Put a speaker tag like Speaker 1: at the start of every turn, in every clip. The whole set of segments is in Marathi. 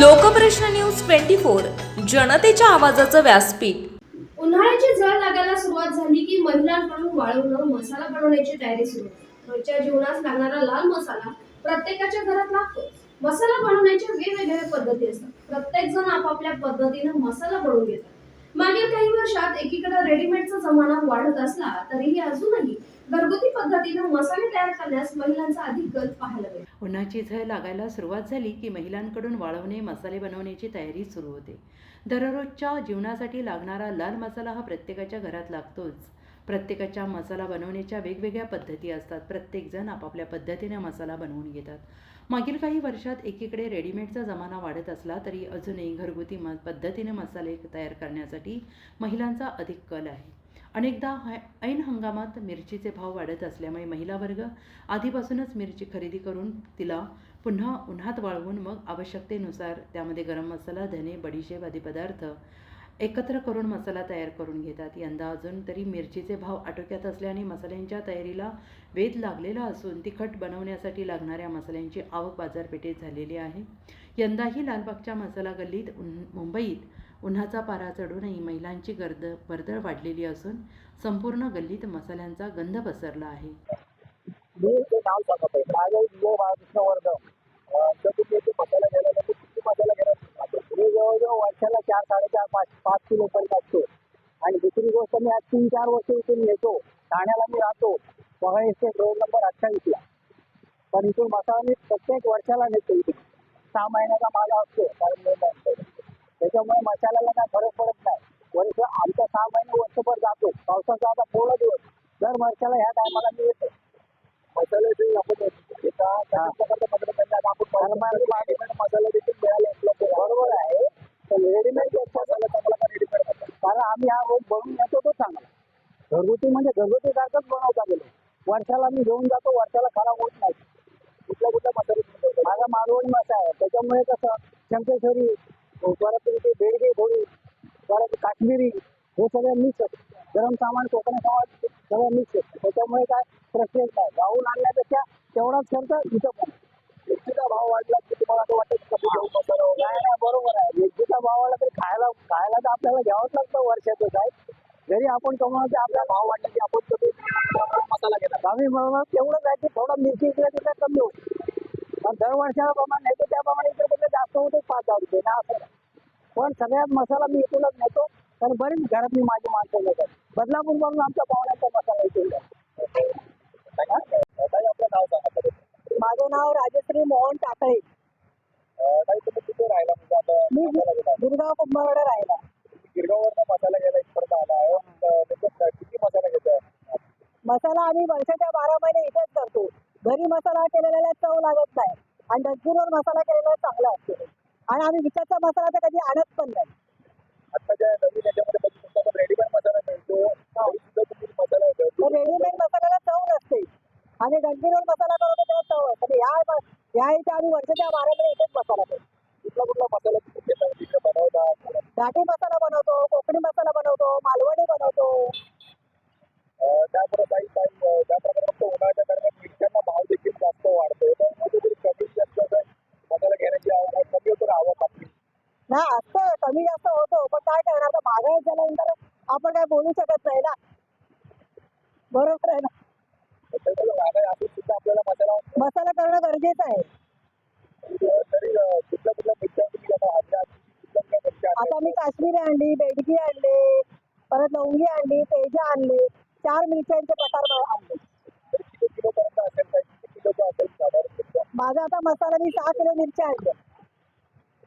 Speaker 1: लोकप्रश्न न्यूज ट्वेंटी फोर जनतेच्या आवाजाचं व्यासपीठ.
Speaker 2: उन्हाळ्याची झळ लागायला सुरुवात झाली की महिलांकडून वाळवणं मसाला बनवण्याची तयारी सुरू. होते रोजच्या जीवनास लागणारा लाल मसाला प्रत्येकाच्या घरात लागतो मसाला बनवण्याच्या वेगवेगळ्या पद्धती असतात. प्रत्येक जण आपापल्या पद्धतीनं मसाला बनवून घेतात. मागील काही वर्षात एकीकडे रेडीमेडचा जमाना वाढत असला तरीही अजूनही घरगुती पद्धतीनं मसाले तयार करण्यास महिलांचा अधिक कल पाहायला मिळतो.
Speaker 3: उन्हाची झळ लागायला सुरुवात झाली की महिलांकडून वाळवणे मसाले बनवण्याची तयारी सुरू होते. दररोजच्या जीवनासाठी लागणारा लाल मसाला हा प्रत्येकाच्या घरात लागतोच. प्रत्येकाच्या मसाला बनवण्याच्या वेगवेगळ्या पद्धती असतात. प्रत्येकजण आपापल्या पद्धतीने मसाला बनवून घेतात. मागील काही वर्षात एकीकडे रेडीमेडचा जमाना वाढत असला तरी अजूनही घरगुती म पद्धतीने मसाले तयार करण्यासाठी महिलांचा अधिक कल आहे. अनेकदा ह ऐन हंगामात मिरचीचे भाव वाढत असल्यामुळे महिला वर्ग आधीपासूनच मिरची खरेदी करून तिला पुन्हा उन्हात वाळवून मग आवश्यकतेनुसार त्यामध्ये गरम मसाला धने बडीशेप आदी पदार्थ एकत्र करून मसाला तयार करून घेतात. यंदा अजून तरी मिरचीचे भाव आटोक्यात असल्याने मसाल्यांच्या तयारीला वेध लागलेला असून तिखट बनवण्यासाठी लागणाऱ्या मसाल्यांची आवक बाजारपेठेत झालेली आहे. यंदाही लालबागच्या मसाला गल्लीत उन मुंबईत उन्हाचा पारा चढूनही महिलांची गर्द वर्दळ वाढलेली असून संपूर्ण गल्लीत मसाल्यांचा गंध पसरला आहे.
Speaker 4: मसाला घ्यायला जातो किती मसाला घ्यायला जातो मी जवळजवळ वर्षाला चार साडेचार पाच पाच किलो पर्यंत असतो. आणि दुसरी गोष्ट मी आज तीन चार वर्ष इथून येतो. ठाण्याला मी राहतो. बघा रोड नंबर अठ्ठावीसला. पण इथून मसाला मी प्रत्येक वर्षाला नेतो इथे सहा महिन्याचा माझा असतो. कारण. त्याच्यामुळे मसाल्याला काय फरक पडत नाही. वर्ष आमचा सहा महिने वर्षभर जातो. पावसाचा आता पूर्ण दिवस. दर वर्षाला ह्या टायमाला मी येतो. मसाल्याचे आपण मसाला देखील मिळाला. बरोबर आहे. रेडीमेड मसाला चांगला रेडीमेड कारण आम्ही हा रोज बनवून येतो तो चांगला. घरगुती म्हणजे घरगुती सारखंच बनवता गेलो वर्षाला मी घेऊन जातो वर्षाला खराब होत नाही. कुठल्या कुठल्या मसाले माझा मालवणी मासा आहे. त्याच्यामुळे कसं शंकेश्वरी परत ते बेडगी थोडी परत काश्मीरी हे सगळं मिक्स आहे गरम सामान कोकणी सामान सगळं मिक्स आहे त्याच्यामुळे काय प्रश्न नाही. गाऊन आणण्यापेक्षा तेवढाच खर्च इथं पण. मिरचीचा भाव वाढला की तुम्हाला असं वाटतं आपल्याला घ्यावंच लागतं वर्षाचं काय जरी आपण कमवलं की आपला भाव वाढला की आपण कमी मसाला घेतात आम्ही बरोबर तेवढंच आहे की थोडं मिरची इकडे तिकडे कमी होते पण दर वर्षाला प्रमाण नेतो त्याप्रमाणे इकडे तिकडे जास्त होते पाच हजार रुपये ना असं नाही. पण सगळ्यात मसाला मी इथूनच नेतो कारण बरीच घरातली माझी माणसं नेतात बदलापूर वरून आमच्या पाहुण्याचा मसाला. ताई, आपलं नाव सांगा तरी.
Speaker 5: माझं नाव राजश्री मोहन टाकळे मी? गिरगाव कुंभवडे राहिला
Speaker 4: गिरगाववरनं मसाला घ्यायला इथपर्यंत आला आहे. किती मसाला घेताय
Speaker 5: मसाला आम्ही वर्षाच्या बारा महिने इथेच करतो. घरी मसाला केलेला चव लागत नाही. आणि डस्टबिनवर मसाला केलेला चांगला असतो. आणि आम्ही विकतचा मसाला तर कधी आणत पण नाही.
Speaker 4: आता ज्या नवीन याच्यामध्ये रेडीमेड मसाला मिळतो.
Speaker 5: रेडीमेड मसाल्याला चव नसते. आणि डस्टबिनवर मसाला करतो त्याला चव असते. ह्या ह्या इथे आम्ही वर्षाच्या बारा महिने इथेच मसाला करतो.
Speaker 4: कुठला कुठला मसाला बनवतात
Speaker 5: घाटी मसाला बनवतो कोकणी मसाला बनवतो मालवणी बनवतो.
Speaker 4: अं, त्यामुळे काही काही अं, ज्या प्रकारे फक्त उन्हाळ्याच्या दरम्यान मिरच्यांना भाव देखील जास्त वाढतो तर कुठेतरी कमी जास्त असं मसाला घेण्याची आवड कमी होतं आवक आपली
Speaker 5: ना असतं कमी जास्त होतो पण काय करणार आता महागाई झाल्यानंतर आपण काय बोलू शकत नाही ना बरोबर आहे ना
Speaker 4: त्याच्यामुळे महागाई असून सुद्धा आपल्याला मसाला
Speaker 5: मसाला करणं गरजेचं आहे
Speaker 4: तरी अं, कुठल्या कुठल्या मिरच्या तुम्ही आता आणल्या कुठल्या कुठल्या
Speaker 5: मी काश्मीरी आणली बेडगी आणली परत लवंगी आणली तेजा आणली चार मिरच्यांचे प्रकार आणले माझा आता मसाला मी सहा किलो मिरच्या आणल्या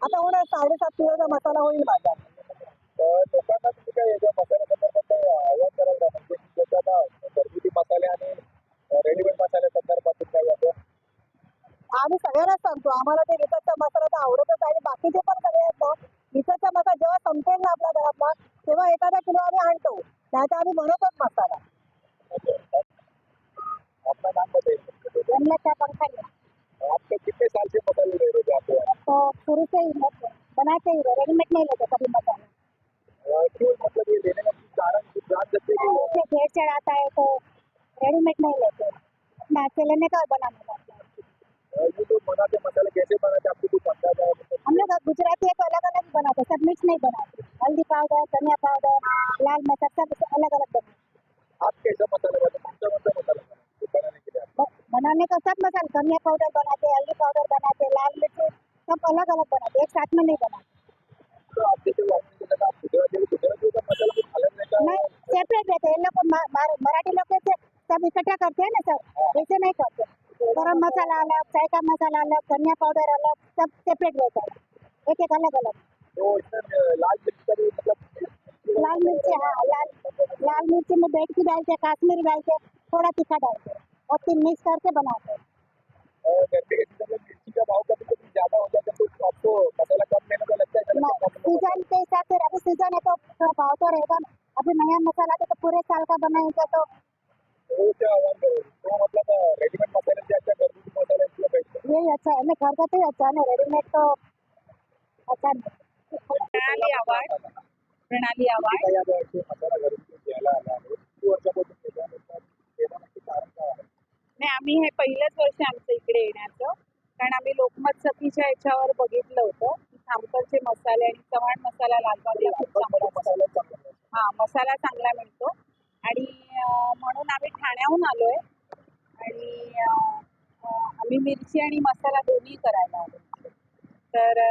Speaker 5: आता होणार साडेसात किलोचा मसाला होईल माझा.
Speaker 4: म्हणजे
Speaker 5: आम्ही सगळ्यांनाच सांगतो आम्हाला ते विकतचा मसाला तर आवडतच आणि बाकीचे पण सगळे आहेत ना विकतचा मसाला जेव्हा संपेल ना आपल्या घरातला तेव्हा एखादा किलो आम्ही आणतो त्याचा आम्ही बनवतोच मसाला
Speaker 4: अपना नाम बताइए
Speaker 5: जन्मच्या पंखाने
Speaker 4: आपके कितने साल से मसाले ले रहे थे आप यहाँ?
Speaker 5: तो शुरू से ही बनाते ही रेडीमेड नहीं लेते कभी मसाला घेर चढ़ाता है तो. रेडीमेड नहीं लेते अपना हाथ से लेने का और बनाने का हम लोग गुजराती है तो अलग अलग बनाते हैं, सब मिक्स नहीं बनाते हल्दी पाउडर धनिया पाउडर लाल मसाला सब अलग अलग बनाते
Speaker 4: आप कैसा मसाला बनाते कौन सा मसाला बनाने के लिए
Speaker 5: बनाने का सब मसाला धनिया पाउडर बनाते हल्दी पाउडर बनाते लाल मिर्च सब अलग अलग बनाते एक साथ में नहीं बनाते
Speaker 4: नहीं
Speaker 5: सेपरेट रहते हैं इन लोग मराठी लोग कैसे सब इकट्ठा करते हैं ना सर. ऐसे नहीं करते. गरम मसाला अलग चाय का मसाला अलग धनिया पाउडर अलग सब सेपरेट रहता है. एक एक अलग अलग.
Speaker 4: लाल मिर्ची
Speaker 5: हाँ लाल लाल मिर्ची में बैठ की डालते काश्मीरी डालते थोड़ा तीखा डालते और फिर मिक्स करके बनाते हैं।
Speaker 4: सीजन का हो है है है
Speaker 5: हिसाब से अभी सीजन है तो थोड़ा भाव तो रहेगा ना। अभी नया मसाला तो पूरे साल का बनाएंगे तो
Speaker 4: आवाज है
Speaker 5: यही अच्छा है। नहीं घर का तो अच्छा है ना रेडीमेड तो अच्छा
Speaker 6: प्रणाली आवाड प्रणाली आवाड
Speaker 4: आला आहे आहे
Speaker 6: नाही आम्ही हे पहिलंच वर्ष आमचं इकडे येण्याचं कारण आम्ही लोकमत सखीच्या याच्यावर बघितलं होतं की खामकरचे मसाले आणि चव्हाण मसाला लालबागला खूप चांगला असतो.
Speaker 4: मसाला चांगला आहे.
Speaker 6: हा मसाला चांगला मिळतो आणि म्हणून आम्ही ठाण्याहून आलोय आणि अं, अं, आम्ही मिरची आणि मसाला दोन्ही करायला आलो तर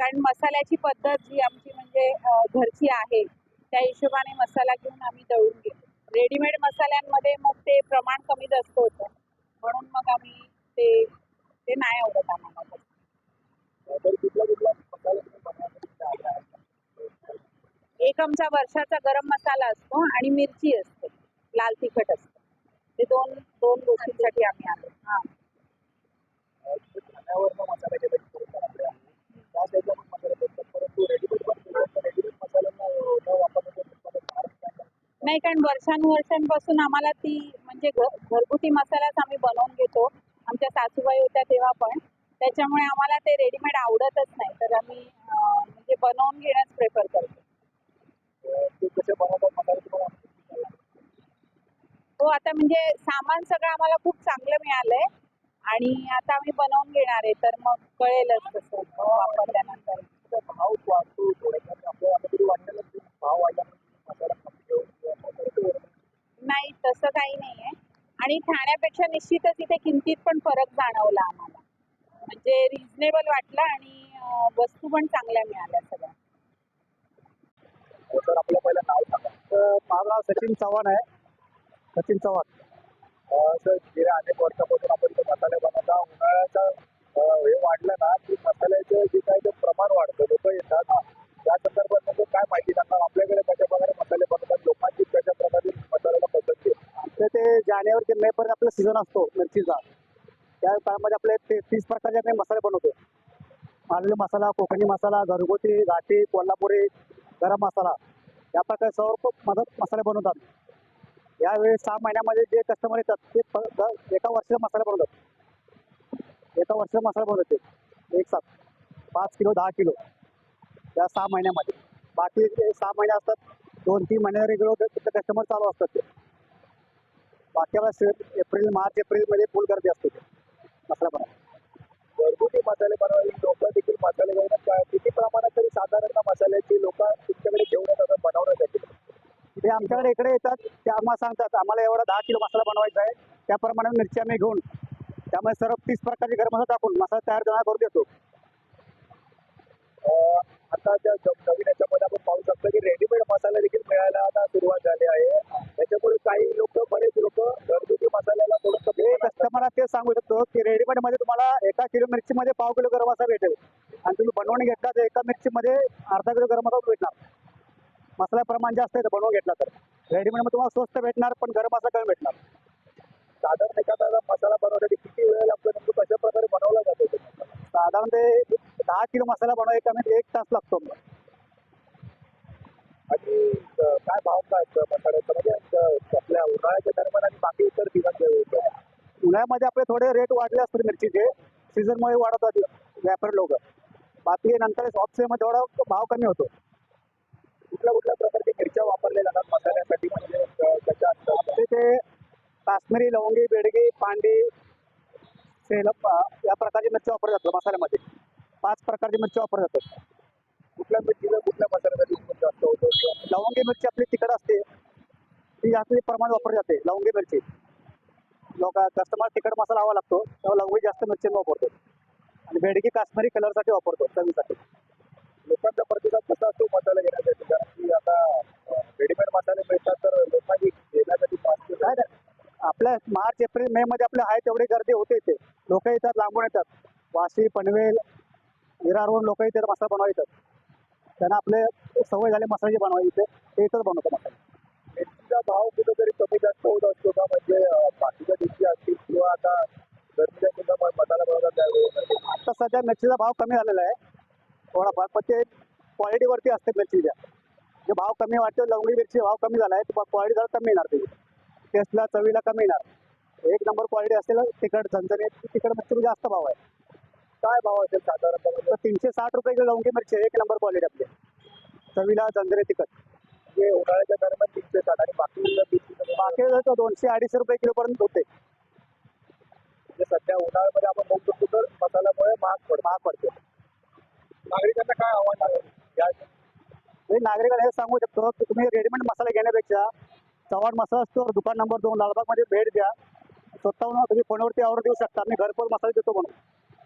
Speaker 6: कारण मसाल्याची पद्धत जी आमची म्हणजे घरची आहे त्या हिशोबाने मसाला घेऊन आम्ही दळून घेतो रेडीमेड मसाल्यांमध्ये मग ते प्रमाण कमी जास्त होतं. म्हणून मग आम्ही ते ते नाही आवडत आम्हाला. एक आमचा वर्षाचा गरम मसाला असतो आणि मिरची असते. लाल तिखट असतं. ते दोन दोन गोष्टींसाठी आम्ही आलो. हां
Speaker 4: खाण्यावरनं मसाला घेतात थोडंफार आपल्या त्या साईडला पण मसाला भेटतात परंतु रेडीमेड पण रेडीमेड मसाल्यांना न वापरण्याचं कारण काय आहे?
Speaker 6: नाही कारण वर्षानुवर्षांपासून आम्हाला ती म्हणजे घरगुती मसालाच आम्ही बनवून घेतो. आमच्या सासूबाई होत्या तेव्हा पण. त्याच्यामुळे आम्हाला ते रेडीमेड आवडतच नाही. तर आम्ही म्हणजे बनवून घेणंच प्रेफर करतो.
Speaker 4: कसे?
Speaker 6: हो आता म्हणजे सामान सगळं आम्हाला खूप चांगलं मिळालंय. आणि आता आम्ही बनवून घेणार आहे तर मग कळेलच तसं वापरल्यानंतर
Speaker 4: त्याचा भाव वाढतो थोडंफार आपल्याला आता तरी वाटलेलं की भाव वाढला म्हणून मसाला कमी घेऊन किंवा मसाला तो वरती
Speaker 6: नाही तसं काही नाही आहे आणि ठाण्यापेक्षा निश्चितच इथे किमतीत पण फरक जाणवला आम्हाला. म्हणजे रिझनेबल वाटलं आणि वस्तू पण चांगल्या मिळाल्या सगळ्या.
Speaker 4: हो, तर आपलं पहिलं नाव सांगा.
Speaker 7: तर माझं नाव सचिन चव्हाण आहे. सचिन चव्हाण.
Speaker 4: सर गेल्या अनेक वर्षापासून आपण इथे मसाले बनवता उन्हाळ्याचा हे वाढलं ना की मसाल्याचं जे काही ते प्रमाण वाढतं लोक येतात त्या संदर्भात म्हणजे काय माहिती सांगा आपल्याकडे कशा प्रकारे मसाले बनवतात लोकांची कशा प्रकारे मसाल्याला पद्धत आहे
Speaker 7: तर ते जानेवारी ते मे पर्यंत आपला सीझन असतो मिरचीचा त्या काळामध्ये आपले ते तीस प्रकारचे आपण मसाले बनवतो. आलेले मसाला कोकणी मसाला घरगुती घाटी कोल्हापुरी गरम मसाला. या प्रकारे सर्व मदत मसाले बनवतात. यावेळी सहा महिन्यामध्ये जे कस्टमर येतात ते एका वर्षाचा मसाला बनवतात. एका वर्षाचा मसाला बनवते एक साथ. पाच किलो दहा किलो. या सहा महिन्यामध्ये. बाकी जे सहा महिने असतात दोन तीन महिन्यावर रेग्युलर कस्टमर चालू असतात ते. बाकी वेळेस एप्रिल मार्च एप्रिलमध्ये फुल गर्दी असते मसाला बनवायला
Speaker 4: घरगुती मसाले बनवायला लोक देखील मसाले घेऊन किती प्रमाणात तरी साधारणतः मसाल्याची लोक तुमच्याकडे घेऊन येतात. बनवण्यासाठी
Speaker 7: ते आमच्याकडे इकडे येतात. ते आम्हाला सांगतात आम्हाला एवढा दहा किलो मसाला बनवायचा आहे. त्याप्रमाणे मिरची आम्ही घेऊन त्यामुळे सर्व तीस प्रकारचे गरम मसाला टाकून मसाला तयार करून देतो.
Speaker 4: आता ज्या नवीन याच्यामध्ये आपण पाहू शकतो की रेडीमेड मसाले देखील मिळायला आता सुरुवात झाली आहे. त्याच्यामुळे काही लोक बरेच लोक घरगुती मसाल्याला थोडंसं
Speaker 7: हे कस्टमरला ते सांगू शकतो की रेडीमेडमध्ये तुम्हाला एका किलो मिरचीमध्ये पाव किलो गरम मसाला भेटेल. आणि तुम्ही बनवून घेतला तर एका मिरचीमध्ये अर्धा किलो गरम मसाला भेटणार. मसाला प्रमाण जास्त आहे तर बनवून घेतला तर. रेडीमेडमध्ये तुम्हाला स्वस्त भेटणार पण गरम मसाला कमी भेटणार.
Speaker 4: साधारण एखादा मसाला बनवण्यासाठी किती वेळ लागतो कशा प्रकारे बनवला जातो?
Speaker 7: साधारण ते दहा किलो मसाला बनवायला कमीत एक तास लागतो
Speaker 4: आणि काय भाव काय मसाल्याचा? म्हणजे आपल्या उन्हाळ्याच्या दरम्यान आणि बाकी इतर दिवस
Speaker 7: उन्हाळ्यामध्ये आपले थोडे रेट वाढले असतात मिरचीचे. सीझनमुळे वाढवतात व्यापारी लोक. बाकी नंतर मध्ये थोडा भाव कमी होतो.
Speaker 4: कुठल्या कुठल्या प्रकारच्या मिरच्या वापरल्या जातात मसाल्यासाठी? म्हणजे
Speaker 7: ते काश्मीरी लवंगी बेडगी पांडी या प्रकारची मिरची वापरली जातो मसाल्यामध्ये. पाच प्रकारची मिरची वापरली जातात कुठल्या मिरचीला कुठल्या मसाल्यामध्ये जास्त होतो लवंगी मिरची आपली तिखट असते. ती जास्त प्रमाणात वापरली जाते लवंगी मिरची. लोक कस्टमर तिखट मसाला हवा लागतो तेव्हा लवंगी जास्त मिरची वापरतो. आणि बेडगी काश्मीरी कलरसाठी वापरतो चवीसाठी. लोकांचा प्रतिसाद कसा असतो मसाला घेण्यासाठी? कारण की आता रेडीमेड मसाले मिळतात तर लोकांनी घेण्यासाठी. आपल्या मार्च एप्रिल मे मध्ये आपल्या आहे तेवढी गर्दी होते इथे. लोक येतात लांबून येतात. वाशी पनवेल विरारवरून लोक इथे मसाला बनवा येतात त्यांना आपले सवय झाली मसाल्याची बनवायची ते इथंच बनवतो मसाला. मिरचीचा भाव कुठेतरी कमी जास्त होत असतो का? म्हणजे बाकीच्या दिवशी असतील किंवा आता गर्दीच्या सुद्धा मसाला बनवतात त्यावेळी आता सध्या मिरचीचा भाव कमी झालेला आहे. थोडाफार. पण ते क्वालिटीवरती असते मिरचीच्या जे भाव कमी वाटतो लवंगी मिरची भाव कमी झाला आहे क्वालिटी जरा कमी येणार त्याची टेस्टला चवीला कमी येणार. एक नंबर क्वालिटी असेल तिखट झणझणीत तिखट मिरची जास्त भाव आहे. काय भाव असेल साधारणतः तीनशे साठ रुपये किलो लवंगी मिरची आहे, एक नंबर क्वालिटी आपली चवीला झणझणी तिखट. म्हणजे उन्हाळ्याच्या दरम्यान तीनशे साठ आणि बाकी बाकी जर दोनशे अडीचशे रुपये किलो पर्यंत होते. म्हणजे सध्या उन्हाळ्यामध्ये आपण बघू शकतो तर मसाल्यामुळे महाग पड महाग पडते. नागरिकांना काय आव्हान आहे? या मी नागरिकांना हे सांगू शकतो की तुम्ही रेडीमेड मसाला घेण्यापेक्षा चव्हाण मसाला स्टोअर दुकान नंबर दोन लालबागमध्ये भेट द्या. स्वतःहून तुम्ही फोनवरती ऑर्डर देऊ शकता. मी घरपोच मसाला देतो म्हणून.